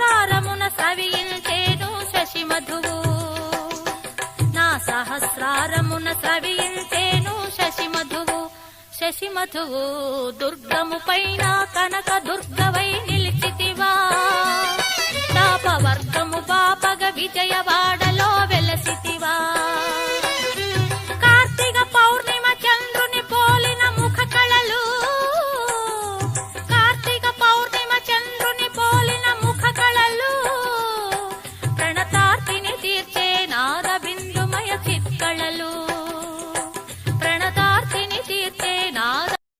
సహస్రారమున సవియించేను శశి మధువు నా సహస్రారమున సవియించేను శశి మధువు శశి మధువు దుర్గము పైన కనక దుర్గవై నిలిచితివా. తాపవర్గము పాపగ విజయవాడ ಬಾಳಲು